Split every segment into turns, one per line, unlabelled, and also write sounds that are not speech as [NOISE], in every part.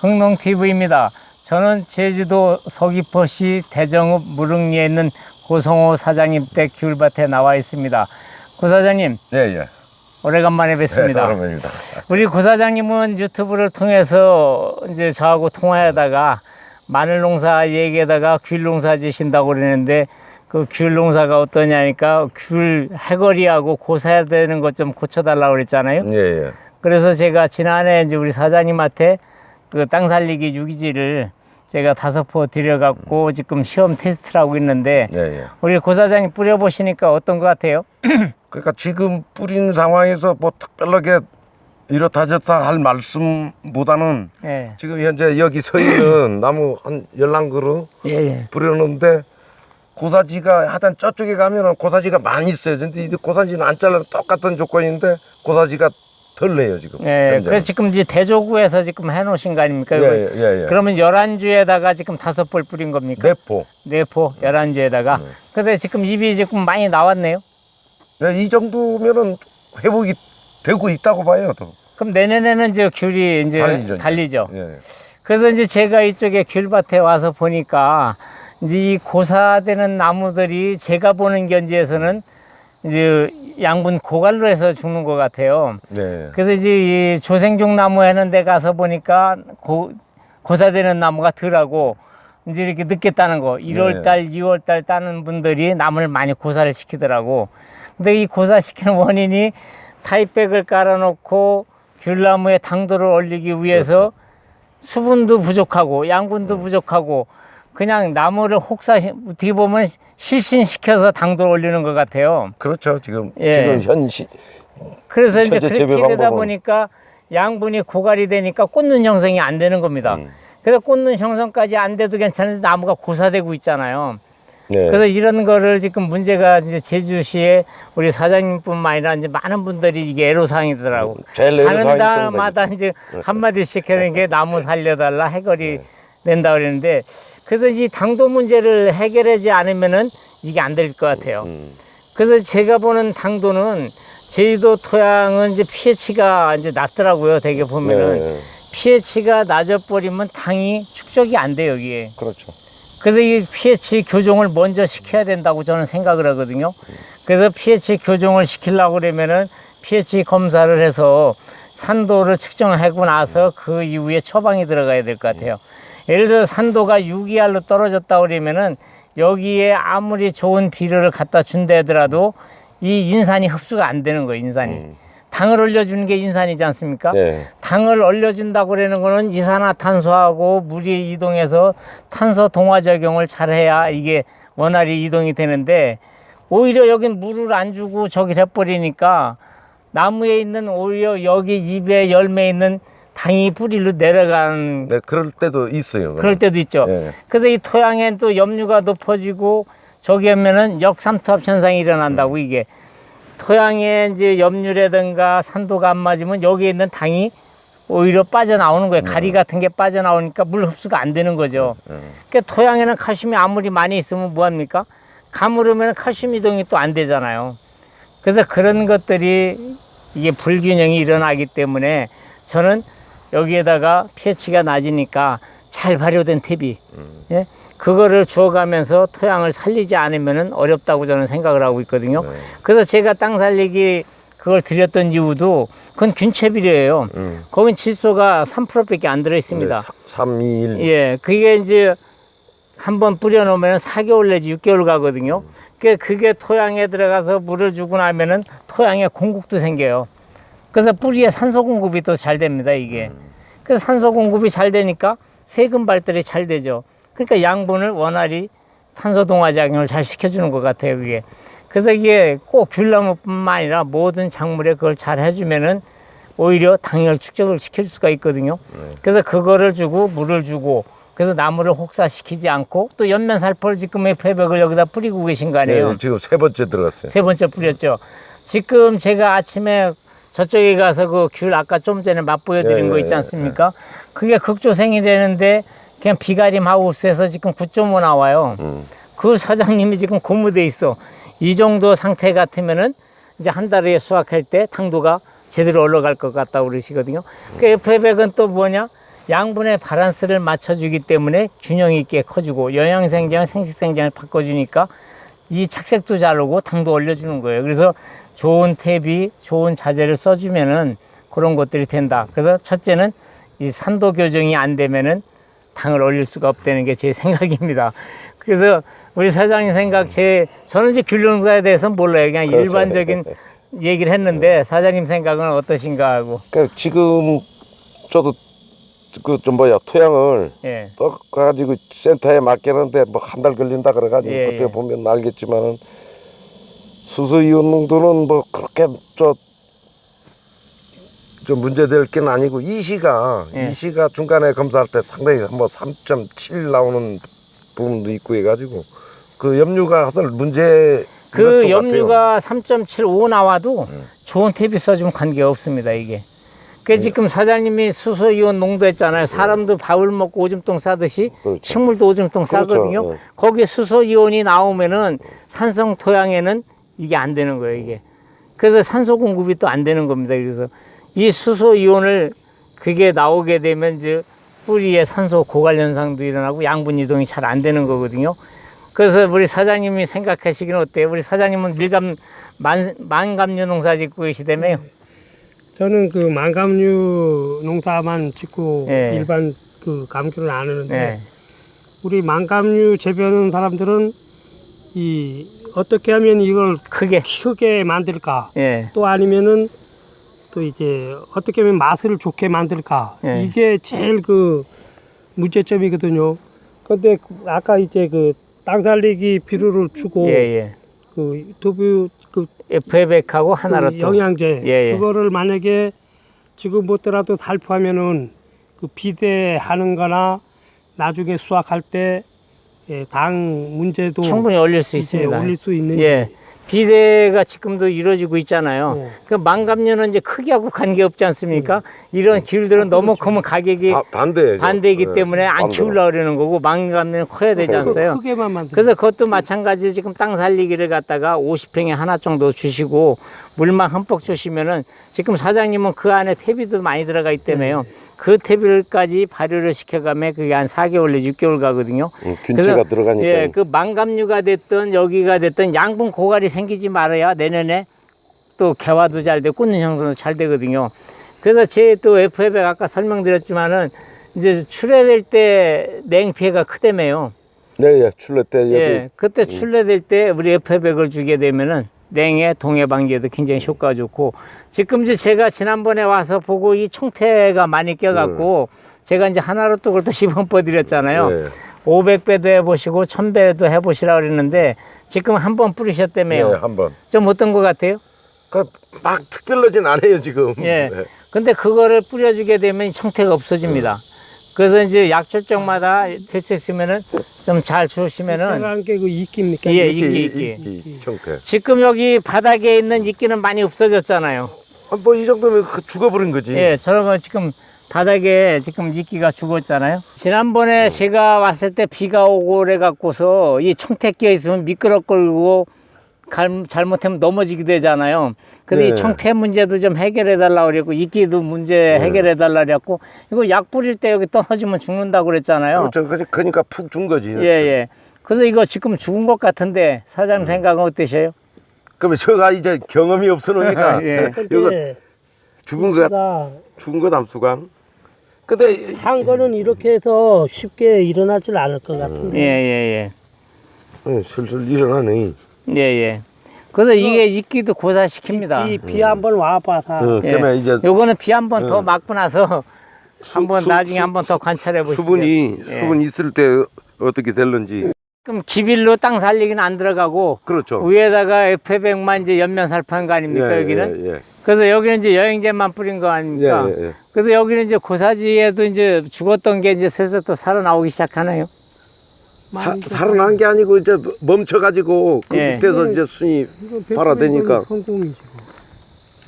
흥농TV입니다. 저는 제주도 서귀포시 대정읍 무릉리에 있는 고성호 사장님 댁 귤밭에 나와 있습니다. 고 사장님,
예, 예.
오래간만에 뵙습니다.
네, 사람입니다.
우리 고 사장님은 유튜브를 통해서 이제 저하고 통화하다가 마늘 농사 얘기하다가 귤 농사 지신다고 그러는데 그 귤 농사가 어떠냐니까 귤 해거리하고 고사해야 되는 것 좀 고쳐달라고 그랬잖아요.
예, 예.
그래서 제가 지난해 이제 우리 사장님한테 그 땅 살리기 유기지를 제가 다섯 포 들여갖고 지금 시험 테스트를 하고 있는데
예, 예.
우리 고 사장님 뿌려보시니까 어떤 것 같아요? [CLEARS THROAT]
그러니까 지금 뿌린 상황에서 뭐 특별하게 이렇다 저렇다 할 말씀보다는
예,
지금 현재 여기 서 있는 [CLEARS THROAT] 나무 한 열랑 그루
예, 예.
뿌려놓는데 고사지가 하여튼 저쪽에 가면은 고사지가 많이 있어요. 근데 이 고사지는 안 잘라도 똑같은 조건인데 고사지가 덜 내요 지금.
예,
현재는.
그래서 지금 이제 대조구에서 지금 해놓으신 거 아닙니까?
예, 예, 예, 예.
그러면 열한 주에다가 지금 다섯 볼 뿌린 겁니까?
내포.
네 포, 열한 주에다가.
네.
근데 지금 입이 지금 많이 나왔네요.
네, 이 정도면은 회복이 되고 있다고 봐요. 또.
그럼 내년에는 이제 귤이 이제
달리죠,
달리죠.
이제. 예.
그래서 이제 제가 이쪽에 귤밭에 와서 보니까 이제 이 고사되는 나무들이 제가 보는 견지에서는 이제 양분 고갈로 해서 죽는 것 같아요.
네.
그래서 이제 이 조생종 나무 하는 데 가서 보니까 고, 고사되는 나무가 덜하고 이제 이렇게 늦게 따는 거. 1월 달, 2월 달 따는 분들이 나무를 많이 고사를 시키더라고. 근데 이 고사시키는 원인이 타이백을 깔아놓고 귤나무에 당도를 올리기 위해서 수분도 부족하고 양분도 부족하고 그냥 나무를 혹사 어떻게 보면 실신시켜서 당도를 올리는 것 같아요.
그렇죠. 지금
예.
지금 현 시
그래서 이제 그렇게 되다 보니까 양분이 고갈이 되니까 꽂는 형성이 안 되는 겁니다.
음.
그래서 꽂는 형성까지 안 돼도 괜찮은데 나무가 고사되고 있잖아요.
네.
그래서 이런 거를 지금 문제가 이제 제주시에 우리 사장님뿐만 아니라 이제 많은 분들이 이게 애로사항이더라고.
내는
가는
그런
이제 한마디씩 하는 게 나무 살려달라 해거리
네.
낸다 그랬는데 그래서 이 당도 문제를 해결하지 않으면은 이게 안 될 것 같아요.
음.
그래서 제가 보는 당도는 제주도 토양은 이제 pH가 이제 낮더라고요. 되게 보면은
네.
pH가 낮아 버리면 당이 축적이 안 돼요 여기에.
그렇죠.
그래서 이 pH 교정을 먼저 시켜야 된다고 저는 생각을 하거든요. 그래서 pH 교정을 시키려고 그러면은 pH 검사를 해서 산도를 측정하고 나서 그 이후에 처방이 들어가야 될 것 같아요. 예를 들어 산도가 6이하로 떨어졌다 그러면은 여기에 아무리 좋은 비료를 갖다 준다 하더라도 이 인산이 흡수가 안 되는 거예요, 인산이.
음.
당을 올려주는 게 인산이지 않습니까?
네.
당을 올려준다고 그러는 거는 이산화탄소하고 물이 이동해서 탄소 동화 작용을 잘해야 이게 원활히 이동이 되는데 오히려 여긴 물을 안 주고 저기 해버리니까 나무에 있는 오히려 여기 잎에 열매에 있는 당이 뿌리로 내려가는
네, 그럴 때도 있어요.
그럴 때도 있죠.
예.
그래서 이 토양엔 또 염류가 높아지고 저기 하면은 역삼투압 현상이 일어난다고 이게 토양에 이제 염류라든가 산도가 안 맞으면 여기에 있는 당이 오히려 빠져나오는 거예요. 가리 같은 게 빠져나오니까 물 흡수가 안 되는 거죠.
음.
그러니까 토양에는 칼슘이 아무리 많이 있으면 뭐 합니까? 가물으면 칼슘 이동이 또 안 되잖아요. 그래서 그런 것들이 이게 불균형이 일어나기 때문에 저는 여기에다가 pH가 낮으니까 잘 발효된 퇴비, 예? 그거를 주어가면서 토양을 살리지 않으면 어렵다고 저는 생각을 하고 있거든요.
네.
그래서 제가 땅 살리기 그걸 드렸던 이유도 그건 균체비료예요.
음.
거긴 질소가 3%밖에 안 들어 있습니다.
3, 2, 1.
예, 그게 이제 한번 뿌려놓으면 4개월 내지 6개월 가거든요. 그게, 그게 토양에 들어가서 물을 주고 나면은 토양에 공국도 생겨요. 그래서 뿌리에 산소 공급이 또 잘 됩니다, 이게. 그래서 산소 공급이 잘 되니까 세균 발달이 잘 되죠. 그러니까 양분을 원활히 탄소 동화작용을 잘 시켜주는 것 같아요, 그게. 그래서 이게 꼭 귤나무뿐만 아니라 모든 작물에 그걸 잘 해주면은 오히려 당열 축적을 시킬 수가 있거든요. 그래서 그거를 주고 물을 주고 그래서 나무를 혹사시키지 않고 또 연면 살포를 지금의 패백을 여기다 뿌리고 계신 거 아니에요.
네, 지금 세 번째 들어갔어요.
세 번째 뿌렸죠. 지금 제가 아침에 저쪽에 가서 그 귤 아까 좀 전에 맛보여 드린
예,
거
예,
있지
예,
않습니까? 그게 극조생이 되는데 그냥 비가림 하우스에서 지금 9.5 나와요.
음.
그 사장님이 지금 고무돼 있어. 이 정도 상태 같으면은 이제 한 달에 수확할 때 당도가 제대로 올라갈 것 같다고 그러시거든요. 그 F100은 또 뭐냐? 양분의 바란스를 맞춰주기 때문에 균형 있게 커지고 영양생장, 생식생장을 바꿔주니까 이 착색도 잘 오고 당도 올려주는 거예요. 그래서 좋은 탭이 좋은 자재를 써주면은 그런 것들이 된다. 그래서 첫째는 이 산도 교정이 안 되면은 당을 올릴 수가 없다는 게 제 [LAUGHS] 생각입니다. 그래서 우리 사장님 생각, 제 저는 이제 균농사에 대해서는 몰라요. 그냥
그렇죠.
일반적인 [LAUGHS] 얘기를 했는데 사장님 생각은 어떠신가 하고.
그러니까 지금 저도 그좀 뭐야 토양을
예.
떠가지고 센터에 맡기는데 뭐 한 달 걸린다 그래가지고
예,
그때
예.
보면 알겠지만은 수소 이온 농도는 뭐 그렇게 저, 저 문제될 게 아니고 이시가
예.
이시가 중간에 검사할 때 상당히 뭐 3.7 나오는 부분도 있고 해가지고 그 염류가 하여튼 문제
그 염류가 3.75 나와도 좋은 탭이 써주면 관계 없습니다 이게. 그 지금 사장님이 수소 이온 농도 했잖아요. 사람도 밥을 먹고 오줌통 싸듯이
그렇죠.
식물도 오줌통
그렇죠.
싸거든요.
예.
거기에 수소 이온이 나오면은 산성 토양에는 이게 안 되는 거예요 이게. 그래서 산소 공급이 또 안 되는 겁니다. 그래서 이 수소 이온을 그게 나오게 되면 이제 뿌리에 산소 고갈 현상도 일어나고 양분 이동이 잘 안 되는 거거든요. 그래서 우리 사장님이 생각하시기는 어때요? 우리 사장님은 밀감 만, 만감류 농사 짓고 계시다며요?
저는 그 망감류 농사만 짓고
예.
일반 그 감귤은 안 하는데
네.
우리 망감류 재배하는 사람들은 이 어떻게 하면 이걸
크게.
크게 만들까
예.
또 아니면은 또 이제 어떻게 하면 맛을 좋게 만들까
예.
이게 제일 그 문제점이거든요. 근데 그 아까 이제 그 땅 살리기 비료를 주고
예, 예.
그 두부 그
FF하고 하나로
그
또.
영양제
예, 예.
그거를 만약에 지금 못더라도 살포하면은 그 비대하는 거나 나중에 수확할 때 예, 당 문제도
충분히 올릴 수 있습니다.
올릴 수 있는
예. 비대가 지금도 이루어지고 있잖아요.
예.
그 망감류는 이제 크기하고 관계 없지 않습니까?
음.
이런 귤들은
아,
너무
그렇죠.
크면 가격이
반대
반대이기 때문에 안 키우려고 그러는 거고 망감류는 커야 되지
그? 크게만 만들
그래서 그것도 마찬가지로 지금 땅 살리기를 갖다가 50평에 하나 정도 주시고 물만 흠뻑 주시면은 지금 사장님은 그 안에 퇴비도 많이 들어가 있다며요. 그 퇴비를까지 발효를 시켜가면 그게 한 4개월 내지 6개월 가거든요.
균체가
그래서,
들어가니까
예, 그 망감류가 됐든 여기가 됐든 양분 고갈이 생기지 말아야 내년에 또 개화도 잘 되고 꽂는 형성도 잘 되거든요. 그래서 제 또 FF에 아까 설명드렸지만은 이제 출해될 때 냉피해가 크다며요.
네, 예, 출래 때 여기
예, 그때 출래될 때 우리 F100을 주게 되면은 냉해 동해 방지에도 굉장히 효과가 좋고 지금 이제 제가 지난번에 와서 보고 이 총태가 많이 껴갖고 제가 이제 하나로 또 그걸 [LAUGHS] 또 시범 드렸잖아요.
예.
500배도 해보시고 1000배도 해보시라고 그랬는데 지금 한 번 뿌리셨다며요.
예, 한번.
좀 어떤 것 같아요?
그막 특별하진 않아요 지금.
예.
네.
근데 그거를 뿌려주게 되면 이 청태가 없어집니다. 그래서 이제 약초적마다 대책 쓰면은 좀 잘 주시면은
제가 한게그 이끼입니까?
예,
이끼.
이끼, 이끼.
형태.
지금 여기 바닥에 있는 이끼는 많이 없어졌잖아요.
뭐이 정도면 그 죽어버린 거지.
예, 저런 거 지금 바닥에 지금 이끼가 죽었잖아요. 지난번에 제가 왔을 때 비가 오고 그래 갖고서 이 청태 끼어 있으면 미끄럽고 갈- 잘못하면 넘어지게 되잖아요. 근데
네.
이 청태 문제도 좀 해결해 달라고 그랬고 이끼도 문제 해결해 달라고 그랬고 이거 약 뿌릴 때 여기 떨어지면 죽는다고 그랬잖아요.
그렇죠. 그러니- 그러니까 푹 준 거지.
예, 예. 그래서 이거 지금 죽은 것 같은데 사장님 생각은 어떠세요?
그러면 저가 이제 경험이 없으니까 [LAUGHS]
예. [LAUGHS]
이거
근데
죽은
거가
죽은 거 남수강. 근데
한 거는 이렇게 해서 쉽게 일어나질 않을 것
예,
같은데
예,
어, 슬슬 일어나네.
예. 예, 예. 그래서 이게 이끼도 고사시킵니다.
이비 한번 와봐서
어,
예.
그러면 이제
요거는 비 한 번더
어.
맞고 나서
수-
한번
수-
나중에
수-
한번 더 관찰해 보시죠.
수분이
예.
수분 있을 때 어떻게 될는지.
그럼 기빌로 땅 살리기는 안 들어가고
그렇죠.
위에다가 F100만 이제 연면 살포한 거 아닙니까
예,
여기는?
예, 예.
그래서 여기는 이제 여행제만 뿌린 거 아닙니까?
예, 예, 예.
그래서 여기는 이제 고사지에도 이제 죽었던 게 이제 슬슬 또 살아나오기 시작하나요?
사, 살아난 게 아니고 이제 멈춰가지고 그
예.
밑에서 이제 순이 팔아대니까.
성공이지.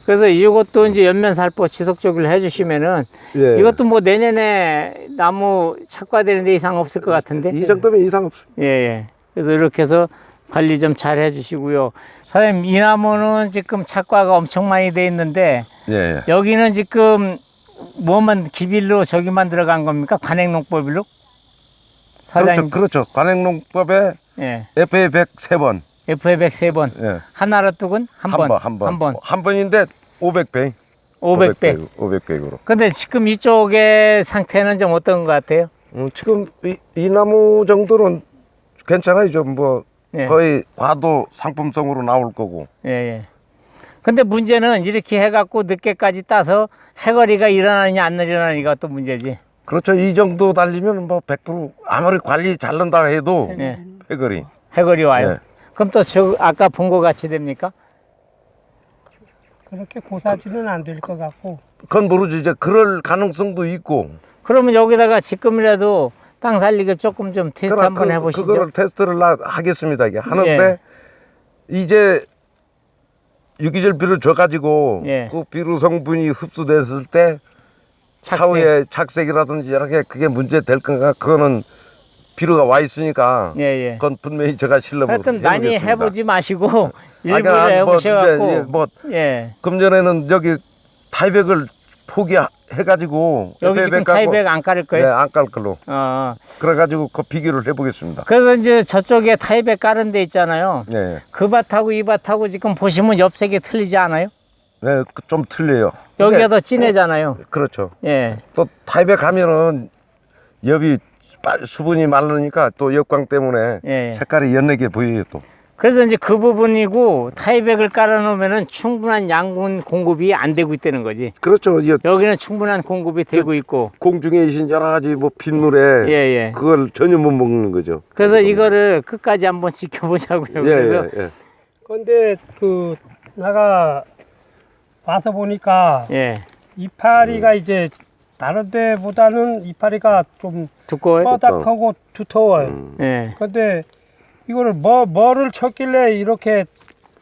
그래서 이것도 이제 연면 살포 지속적으로 해주시면은
예.
이것도 뭐 내년에 나무 착과되는데 이상 없을 것 같은데.
이 정도면 이상 없어.
예, 예. 그래서 이렇게 해서 관리 좀 잘 해주시고요. 사장님, 이 나무는 지금 착과가 엄청 많이 돼 있는데,
예.
여기는 지금 뭐만 기빌로 저기만 들어간 겁니까? 관행농법일로?
그렇죠,
사장님,
그렇죠. 관행농법에
예.
FA 100 3번,
FA 100 3번.
예.
하나로 뚝은
한한
번.
번, 한 번,
한 번.
한 번인데 500배,
500배.
500배으로.
근데 지금 이쪽의 상태는 좀 어떤 것 같아요?
음, 지금 이, 이 나무 정도는 괜찮아요. 좀뭐
예.
거의 과도 상품성으로 나올 거고.
예, 예. 근데 문제는 이렇게 해갖고 늦게까지 따서 해거리가 일어나느냐 안 일어나느냐가 또 문제지.
그렇죠. 이 정도 달리면 뭐 100% 아무리 관리 잘른다 해도
예.
해거리.
해거리 와요.
예.
그럼 또 저 아까 본 거 같이 됩니까?
그렇게 고사지는 안 될 것 같고
그건 모르죠. 이제 그럴 가능성도 있고.
그러면 여기다가 지금이라도 땅 살리기 조금 좀 테스트
그러나
한번
그,
해보시죠.
그거를 테스트를 나- 하겠습니다. 이게 하는데
예.
이제 유기질 비를 줘가지고
예.
그 비료 성분이 흡수됐을 때
착색.
차후에 착색이라든지 여러 개 그게 문제 될 건가 그거는 비료가 와 있으니까
예, 예.
그건 분명히 제가
하여튼 많이
해보겠습니다.
해보지 마시고 [LAUGHS]
아니,
일부러
아니, 뭐,
해보셔갖고
예, 뭐
예.
금전에는 여기 타이백을 포기해가지고
여기 지금 타이백 안 깔을 거예요?
네, 안 깔 걸로
어.
그래가지고 그 비교를 해보겠습니다.
그래서 이제 저쪽에 타이백 깔은 데 있잖아요.
네,
그 밭하고 이 밭하고 지금 보시면 옆색이 틀리지 않아요?
네, 그좀 틀려요.
여기가 더 진해잖아요.
그렇죠.
예.
또 타입에 가면은 엽이 빨- 수분이 마르니까 또 역광 때문에
예.
색깔이 연하게 보여요 또.
그래서 이제 그 부분이고 타이백을 깔아놓으면은 충분한 양분 공급이 안 되고 있다는 거지.
그렇죠. 이
여기는 충분한 공급이 되고 있고.
공중에 있는 여러 가지 뭐 빗물에
예, 예.
그걸 전혀 못 먹는 거죠.
그래서 이거를 끝까지 한번 [LAUGHS] 지켜보자고요.
예,
그래서
예, 예.
근데 그 내가 와서 보니까
예.
이파리가 이제 다른 데보다는 이파리가 좀
두꺼워요.
뻐닥하고 두터워요.
음.
예.
근데 이거를 뭐 뭐를 쳤길래 이렇게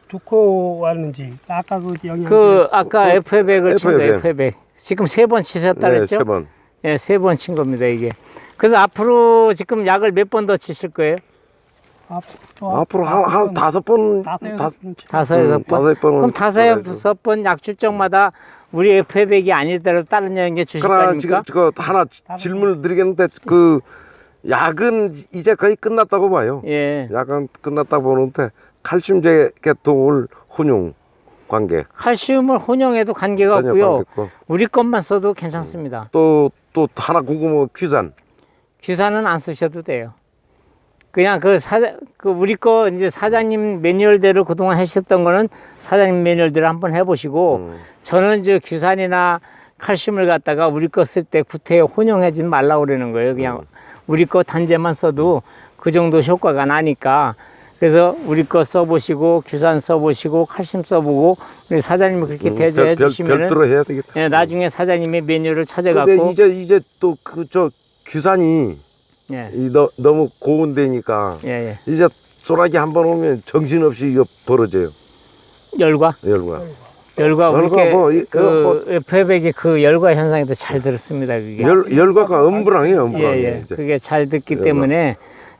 두꺼웠는지 아까 그 영양
그 아까 F100을 친 거,
F100.
F100. 지금 세 번 치셨다
네,
그랬죠?
세 번.
예, 세 번 친 겁니다, 이게. 그래서 앞으로 지금 약을 몇 번 더 치실 거예요?
앞으로,
앞으로 한, 한 다섯 번,
다섯
다,
다섯
다섯,
음,
번?
다섯 번은
그럼 다섯. 여섯 번 약 출정마다 우리 F100이 아니더라도 다른 영양제 주실 거
그러나 지금
아닙니까?
저 하나 질문을 드리겠는데 그 약은 이제 거의 끝났다고 봐요.
예.
약은 끝났다고 보는데 칼슘제 계통을 혼용 관계
칼슘을 혼용해도 관계가
전혀
없고요.
관계 없고
우리 것만 써도 괜찮습니다.
또또 하나 궁금한 건 귀산
규산은 안 쓰셔도 돼요. 그냥 그 사장, 그 우리 거 이제 사장님 매뉴얼대로 그동안 하셨던 거는 사장님 매뉴얼대로 한번 해보시고
음.
저는 이제 규산이나 칼슘을 갖다가 우리 거 쓸 때 구태에 혼용하지 말라고 그러는 거예요. 그냥
음.
우리 거 단제만 써도 그 정도 효과가 나니까 그래서 우리 거 써보시고 규산 써보시고 칼슘 써보고 우리 사장님이 그렇게
음,
대조해
별-
주시면은
별도로 해야 되겠다.
예, 나중에 사장님의 메뉴를
근데
찾아갖고
이제 이제 또 그 저 규산이
예,
이 너, 너무 고온 데니까
예, 예.
이제 소나기 한 번 오면 정신없이 이거 벌어져요
열과
열과
열과
열과
이렇게
뭐 이-
그 F100의 그 열과 현상에도 잘 들었습니다. 그게
열 열과가 엄브랑이에요 엄브랑
예, 예.
이제
그게 잘 듣기
열과.
때문에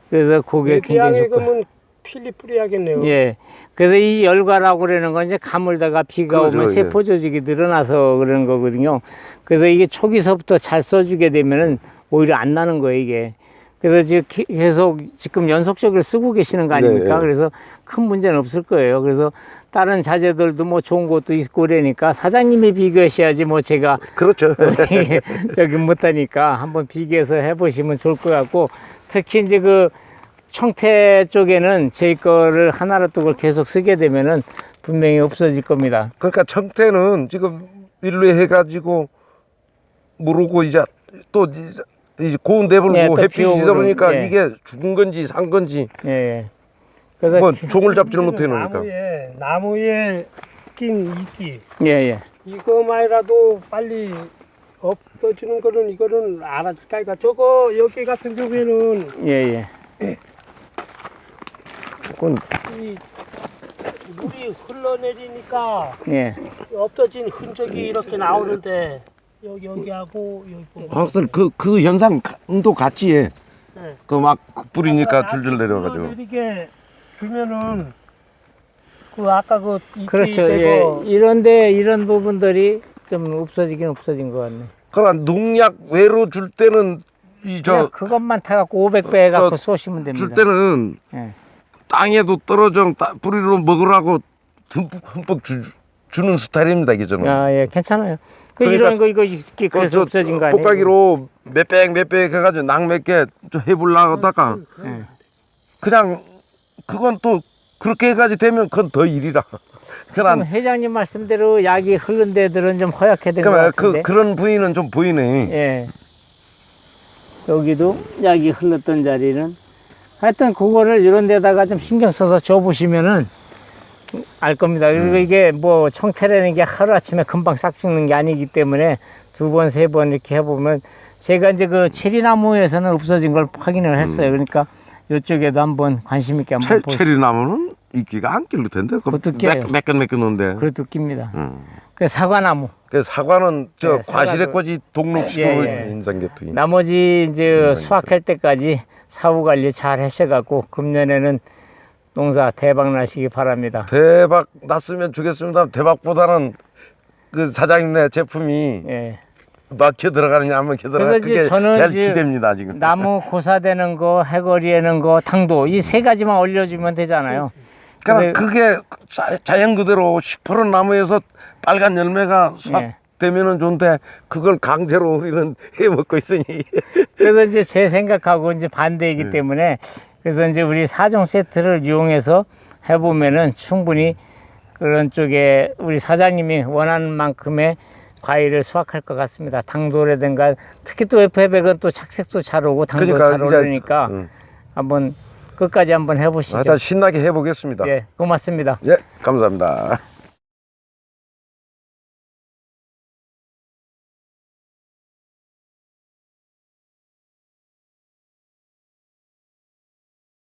그래서 그게 굉장히
비양에
좋고
그러면 필리 뿌려야겠네요.
예. 그래서 이 열과라고 그러는 건 이제 가물다가 비가
그러죠,
오면
예.
세포 조직이 늘어나서 그러는 거거든요. 그래서 이게 초기서부터 잘 써주게 되면은 오히려 안 나는 거예요, 이게. 그래서 지금 기- 계속 지금 연속적으로 쓰고 계시는 거 아닙니까?
네, 네.
그래서 큰 문제는 없을 거예요. 그래서 다른 자재들도 뭐 좋은 것도 있고 그러니까 사장님이 비교하셔야지 뭐 제가
그렇죠 [LAUGHS]
저기 못하니까 한번 비교해서 해보시면 좋을 것 같고 특히 이제 그 청태 쪽에는 저희 거를 하나로 뚝을 계속 쓰게 되면은 분명히 없어질 겁니다.
그러니까 청태는 지금 일로 해가지고 모르고 이제 또 이제 이제 고온 대불고
예, 또
햇빛이
비
있다
오고
보니까
예.
이게 죽은 건지 산 건지
예, 예. 그래서
뭐
기-
종을 잡지를 못해 놓으니까
나무에 나무에 낀 이끼
예, 예.
이거만이라도 빨리 없어지는 거는 이거는 알아줄 까니까 저거 여기 같은 경우에는
예, 예.
그건
이 물이 흘러내리니까
예.
없어진 흔적이 이렇게 나오는데 여기 여기하고 여기 보면
확실히 그, 그 현상도 같이 해.
네.
그 막 뿌리니까 줄줄 내려가지고.
내리게 주면은 그 아까 그 이끼
그렇죠.
제거
예. 이런데 이런 부분들이 좀 없어지긴 없어진 것 같네.
그러나 농약 외로 줄 때는 이
그냥
저
그것만 타갖고 500배 갖고
저
쏘시면 됩니다.
줄 때는
예.
땅에도 떨어져 따- 뿌리로 먹으라고 듬뿍 흠뻑 주, 주는 스타일입니다 이게 저는.
아, 예, 괜찮아요. 그
그러니까
이런 거 이거 이렇게
그
그래서
저
없어진 거 아니에요?
볶아기로 몇백 몇백 해가지고 낙몇개 좀 해보려다가
예.
그냥 그건 또 그렇게 해가지고 되면 그건 더 일이라. [LAUGHS]
그럼 회장님 말씀대로 약이 흐른 데들은 좀 허약해 된것
그러면
같은데.
그 그런 부위는 좀 보이네.
예. 여기도 약이 흘렀던 자리는 하여튼 그거를 이런 데다가 좀 신경 써서 줘 보시면은 알 겁니다. 그리고
음.
이게 뭐 청태라는 게 하루아침에 금방 싹 죽는 게 아니기 때문에 두 번, 세 번 이렇게 해보면 제가 이제 그 체리나무에서는 없어진 걸 확인을 했어요. 그러니까 이쪽에도 한번 관심 있게
체,
한번 보시죠.
체리 나무는 인기가 안 길로 텐데.
그것도.
매끈매끈한데.
그래도 낍니다.
음.
그 사과나무.
그 사과는 저
네,
과실의
사과도-
꽃이 독록식으로
예, 예.
인상계통이.
나머지 이제
음,
수확할 때까지 사후 관리 잘 하셔갖고 금년에는 농사 대박 나시기 바랍니다.
대박 났으면 좋겠습니다. 대박보다는 그 사장님네 제품이
예.
막혀 들어가느냐 안 막혀 들어가느냐
그래서 이제
그게
저는
제일
이제
기대입니다 지금.
나무 고사되는 거, 해거리에는 거, 당도 이 세 가지만 올려주면 되잖아요.
그러니까 그게 자, 자연 그대로 시퍼런 나무에서 빨간 열매가
예.
수확되면은 좋은데 그걸 강제로 우리는 [LAUGHS] 해 먹고 있으니
그래서 이제 제 생각하고 이제 반대이기
네.
때문에 그래서 이제 우리 사종 세트를 이용해서 해보면은 충분히 그런 쪽에 우리 사장님이 원하는 만큼의 과일을 수확할 것 같습니다. 당도라든가 특히 또 F100은 또 착색도 잘 오고 당도
그러니까
잘
이제,
오르니까
응.
한번 끝까지 한번 해보시죠.
하여튼 신나게 해보겠습니다.
예, 고맙습니다.
예, 감사합니다.